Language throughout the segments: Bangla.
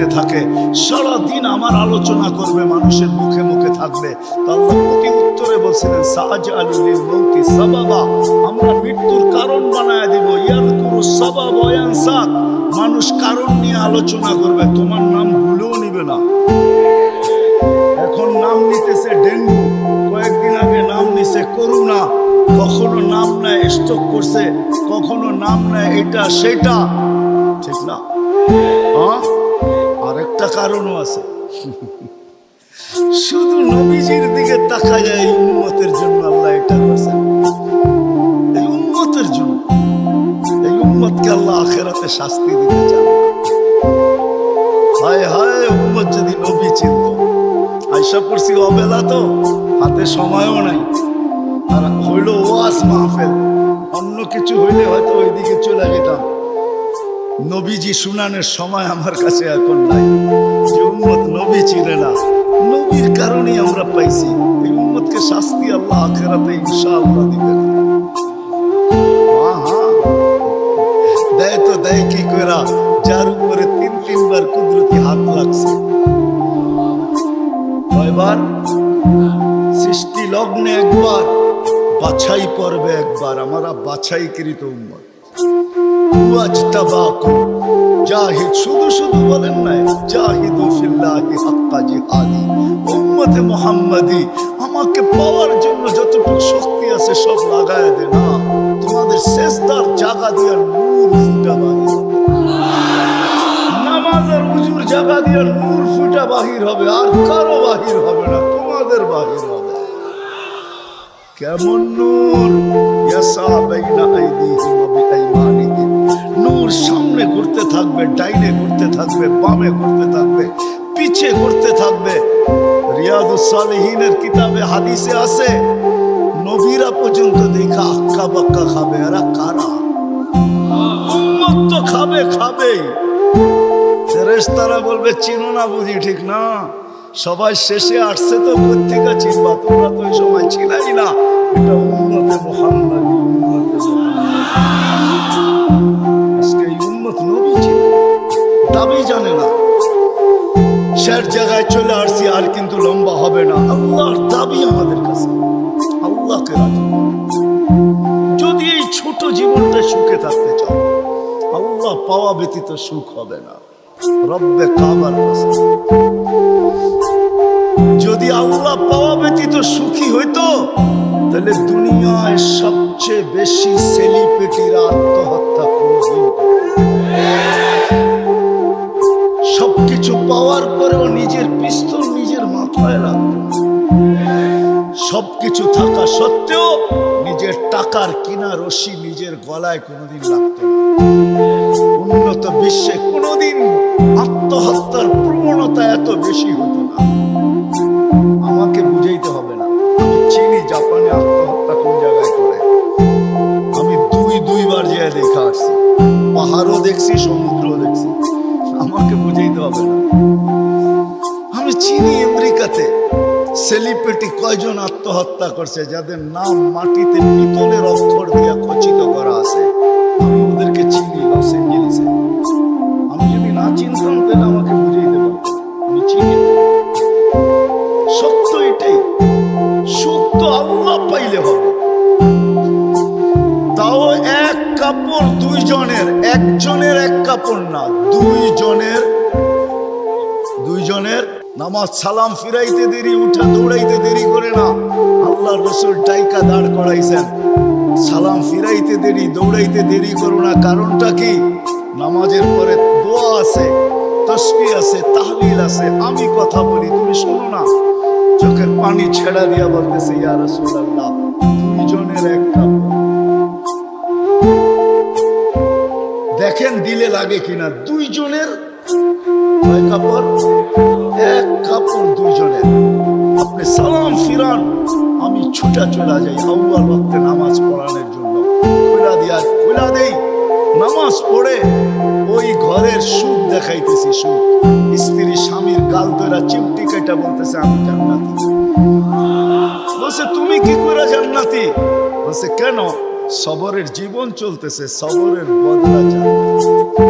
নিতে থাকে, সারাদিন আমার আলোচনা করবে, মানুষের মুখে মুখে থাকবে। তো আল্লাহ প্রতি উত্তরে বলছিলেন সাজ আলীর মৌতি সাবাবা, আমরা মৃত্যুর কারণ বানায় দিব। ইয়ার কোনো সবাব অয়ানসাক মানুষ কারণ নিয়ে আলোচনা করবে। তোমার নাম ভুলেও নিবে না। এখন নাম নিতেছে ডেঙ্গু। কয়েকদিন আগে নাম নিছে করুণা। কখনো নাম নেয় স্টক করছে, কখনো নাম নেয় এটা, সেটা। ঠিক না? হ্যাঁ? আরেকটা কারণও আছে। শুধু নবীজির দিকে তাকা এই উন্মতের জন্য আল্লাহ এটা করছেন। এই উন্মতের জন্য, এই উম্মতকে আল্লাহ আখেরাতে শাস্তি দিতে চান। হায় হায়, উম্মত যদি নবী চিনত। আইসা পড়ছি অবেলা তো, হাতে সময়ও নাই। আর হইল ওয়াজ মাহফেল। অন্য কিছু হইলে হয়তো ওইদিকে চলে যেতাম। নবীজি শুনানের সময় আমার কাছে এখন নাই। যে উম্মত নবী চিনে না। নবীর কারণেই আমরা পাইছি। এই উম্মতকে শাস্তি আল্লাহ আখেরাতে ইনশাআল্লাহ দিবেন। দেয় তো দেয় কি করা যার উপরে তিন তিনবার কুদরতি হাত লাগছে। সৃষ্টি লগ্নে একবার, বাছাই পর্বে একবার। আমরা বাছাইকৃত উম্মত। ওয়াজতাবাকুম জাহিদ, শুধু শুধু বলেন নাই, জাহিদু ফিল্লাহি হাক্কা জিহাদি, উম্মতে মুহাম্মাদি, আমাকে পাওয়ার জন্য যতটুকু শক্তি আছে সব লাগায় দে না। তোমাদের শেষদার জায়গা দিয়ে নূর ফুটা বাহির নামাজের উজুর জায়গা দিয়ে নূর ফুটা বাহির হবে, আর কারও বাহির হবে না, তোমাদের বাহির হবে। কেমন নূর? ইয়াসা বাইনা আইদিহিম ওয়া বিআইমানিহিম। নূর সামনে ঘুরতে থাকবে, ডাইনে ঘুরতে থাকবে, বামে ঘুরতে থাকবে, পিছে ঘুরতে থাকবে। কিতাবে হাদিসে আছে, নবীরা পর্যন্ত দেখা আক্কা বাক্কা খাবে কারা? উম্মত তো খাবে ফেরেশতারা বলবে, চিনো না বুঝি, ঠিক না? সবাই শেষে আসছে তো কোথেকে চিনবা, তোমরা তো ওই সময় ছিলাই না। এটা উন্নতে উন্নত নবী ছিল। দাবি জানে না। শের জায়গায় চলে আসছি, আর কিন্তু লম্বা হবে না। আল্লাহর দাবি আমাদের কাছে। আল্লাহকে রাজি। যদি এই ছোট জীবনটা সুখে থাকতে চাও, আল্লাহ পাওয়া ব্যতীত সুখ হবে না। রব্বে কাবার কাছে। যদি আল্লাহ পাওয়া ব্যতীত সুখী হইতো, তাহলে দুনিয়ায় সবচেয়ে বেশি সেলিব্রিটিরা আত্মহত্যা করবে সবকিছু পাওয়ার পরেও নিজের পিস্তল নিজের মাথায় রাখতো সবকিছু থাকা সত্ত্বেও নিজের টাকার কিনা রশি নিজের গলায় কোনোদিন লাগতো উন্নত বিশ্বে কোনোদিন আত্মহত্যার প্রবণতা এত বেশি হতো দেখছি, সমুদ্র দেখছি। আমাকে বুঝাইতে হবে আমি চিনি আমেরিকাতে। সেলিব্রিটি কয়জন আত্মহত্যা করছে, যাদের নাম মাটিতে পিতলের অক্ষর দিয়ে খচিত করা আছে। আমি ওদেরকে চিনি, লস এঞ্জেলিসে। আমি যদি না চিনতাম, তাহলে একজনের এক কাপড় না, দুইজনের দুইজনের নামাজ সালাম ফিরাইতে দেরি, উঠা দৌড়াইতে দেরি করে না। আল্লাহ রসুল টাইকা দাঁড় করাইছেন। সালাম ফিরাইতে দেরি, দৌড়াইতে দেরি করো না। কারণটা কি? নামাজের পরে দোয়া আছে, তসবি আছে, তাহলিল আছে। আমি কথা বলি, তুমি শোনো না। চোখের পানি ছেড়া দিয়া বলতেছে, ইয়া রাসূলুল্লাহ, দুইজনের এক লাগে কিনা? দুইজনের এক কাপড় দুইজনের। আপনি সালাম ফিরান, আমি ছুটা চলে যাই। আউ্বাল ওয়াক্তে নামাজ পড়ানোর জন্য। খোলা দিয়া, খোলা দেই। নামাজ পড়ে ওই সবরের সুখ দেখাইতেছি, সুখ। স্ত্রী স্বামীর গাল ধরা চিমটি কেটা বলতেছে, আমি জান্নাতি। বলছে, তুমি কি করে জান্নাতি? বলছে, কেন? সবরের জীবন চলতেছে, সবরের বদলা জান্নাত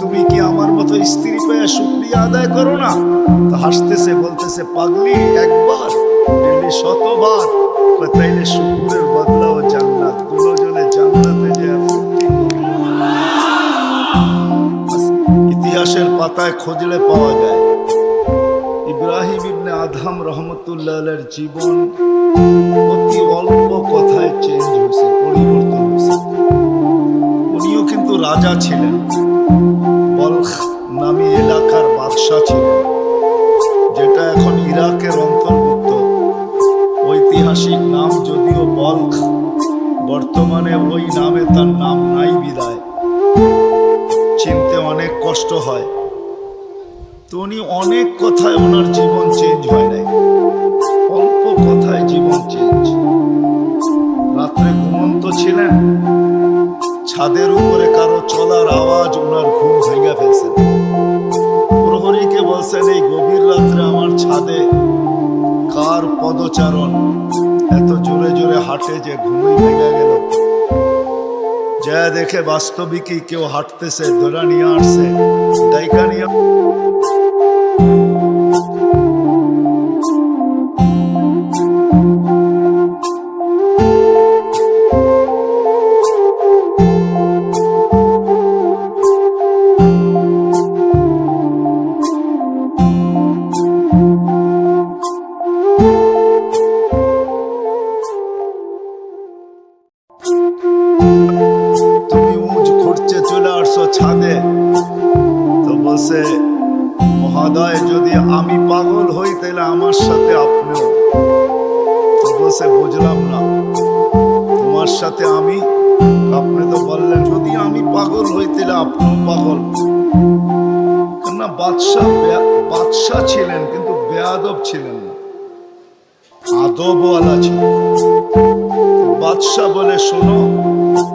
তুমি কি আমার মতো স্ত্রী পেয়ে শুক্রিয়া আদায় করো না? তো হাসতেছে, বলতেছে, পাগলি, একবার, ডেলি শতবার। তাইলে শুকুরের বদলাও জান্নাত, দুজনে জান্নাতে যে ইতিহাসের পাতায় খুঁজলে পাওয়া যায়, ইব্রাহিম ইবনে আদহাম রহমতুল্লাহের জীবন অতি অল্প কথায় চেঞ্জ হয়েছে, পরিবর্তন হয়েছে। উনিও কিন্তু রাজা ছিলেন। বলখ নামী এলাকার বাদশাহ ছিলেন যেটা এখন ইরাকের অন্তর্ভুক্ত। ঐতিহাসিক নাম যদিও বলখ, বর্তমানে ওই নামে তার নাম নাই বিদায়। চিনতে অনেক কষ্ট হয়। তো উনি অনেক কথায় ওনার জীবন চেঞ্জ হয় নাই। অল্প কথায় জীবন চেঞ্জ রাত্রে ঘুমন্ত ছিলেন, ছাদের উপরে কারও চলার আওয়াজ ওনার ফেলছেন। প্রহরীকে বলছেন, এই গভীর রাত্রে আমার ছাদে কার পদচারণ? এত জোরে জোরে হাঁটে যে ঘুমই ভেঙে গেল। যা দেখে বাস্তবিকই কেউ হাঁটতেছে দোলা নিয়ে আসছে, ডাইকা নিয়ে খুঁড়ছে ছাদে। তো বলছে, মহোদয়, যদি আমি পাগল হই, তাহলে আমার সাথে আপনিও। তো বলছে, বুঝলাম না। তোমার সাথে আমি? আপনি তো বললেন, যদি আমি পাগল হই, তাহলে আপনিও পাগল। না, বাদশাহ বাদশাহ ছিলেন, কিন্তু বেয়াদব ছিলেন না। আদবওয়ালা ছিলেন। বাদশাহ বলে, শোনো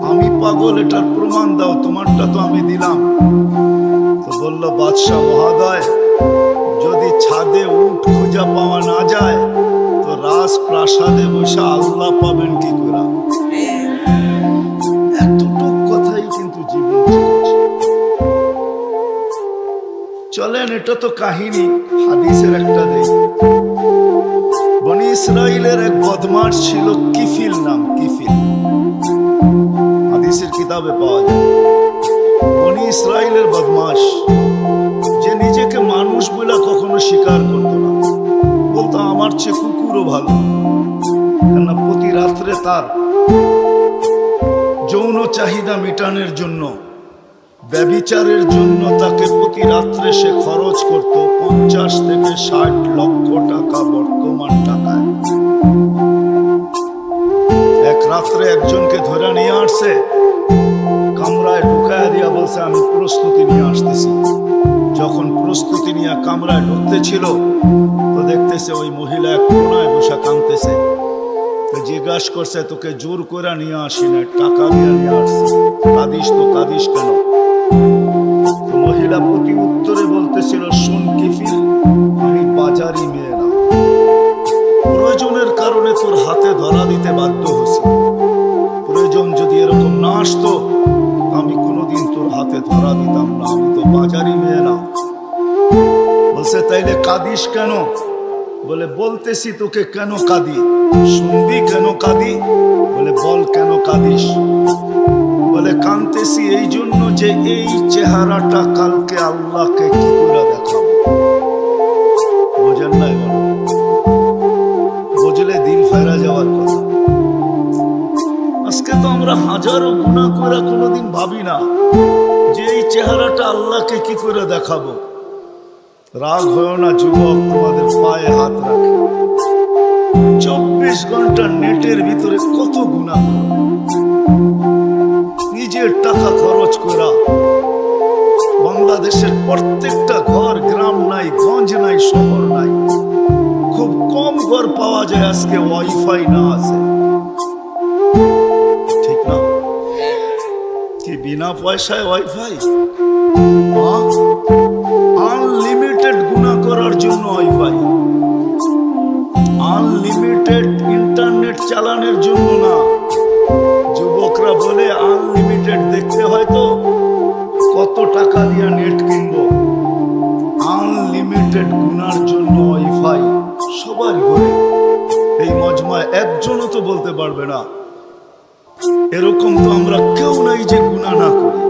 আমি পাগল, এটার প্রমাণ দাও, তোমারটা তো আমি দিলাম। তো বলল, বাদশাহ মহাদয়, যদি ছাদে উঠ খুঁজা পাওয়া না যায়, তো রাজ প্রাসাদে বসে আল্লাহ পাবেন কি করে? এতটুক কথাই কিন্তু জীবন চলেন, এটা তো কাহিনী, হাদিসের একটা দেখ বনি ইসরায়েলের এক বদমাস ছিল কিফিল নাম, কিফিল। কিতাবে পাওয়া যায় বনি ইসরায়েলের বদমাস যে নিজেকে মানুষ বলে কখনো স্বীকার করতো না। বলতো, আমার চেয়ে কুকুরও ভালো। কেননা প্রতি রাত্রে তার যৌন চাহিদা মেটানোর জন্য, ব্যবিচারের জন্য তাকে প্রতি রাত্রে সে খরচ করত পঞ্চাশ থেকে ষাট লক্ষ টাকা বর্তমান টাকায়। এক রাত্রে একজনকে ধরে নিয়ে আসছে বলছে, আমি প্রস্তুতি নিয়ে আসতেছি। যখন প্রস্তুতি নিয়ে কামরায় ঢুকতে ছিল, তো দেখতেছে ওই মহিলা এক কোনায় বসে কাঁদতেছে। তো জিজ্ঞাসা করছে, তোকে জোর করে নিয়ে আসি না, টাকা দিয়ে নিয়ে আসছি। কাঁদিস তো, কাঁদিস কেন? মহিলা প্রতি উত্তরে বলতেছিল, শুন কিফিল, আমি বাজারি মেয়ে না। প্রয়োজনের কারণে তোর হাতে ধরা দিতে বাধ্য হয়েছি। প্রয়োজন যদি এরকম না আসতো তোর হাতে ধরা দিতাম না, আমি তো বাজারি মেয়ে না। বলছে, তাইলে কাঁদিস কেন? বলে, বলতেছি তোকে কেন কাঁদি? শুনবি কেন কাঁদি? বলে, বল কেন কাঁদিস? বলে কাঁদতেছি এই জন্য যে এই চেহারাটা কালকে আল্লাহকে কি করে দেখাবো? বোঝেন নাই বলো। বুঝলে দিল ফেরা যাওয়ার আজকে তো আমরা হাজারো গুণা করে কোনোদিন ভাবি না যে এই চেহারাটা আল্লাহকে কি করে দেখাবো? রাগ হয় না, যুবক, তোমাদের পায়ে হাত রাখে। চব্বিশ ঘণ্টা নেটের ভিতরে কত গুণা নিজের টাকা খরচ করা। বাংলাদেশের প্রত্যেকটা ঘর, গ্রাম নাই, গঞ্জ নাই, শহর নাই। খুব কম ঘর পাওয়া যায় আজকে ওয়াইফাই না আছে। বিনা পয়সায় ওয়াইফাই আনলিমিটেড গুণা করার জন্য ওয়াইফাই আনলিমিটেড ইন্টারনেট চালানোর জন্য না। যুবকরা বলে আনলিমিটেড দেখতে হয় তো কত টাকা দিয়ে নেট কিনবো? আনলিমিটেড গুনার জন্য ওয়াইফাই সবার ঘরে এই মজমায় একজনও তো বলতে পারবে না। এরকম তো আমরা কেউ নাই যে গুণা না করি।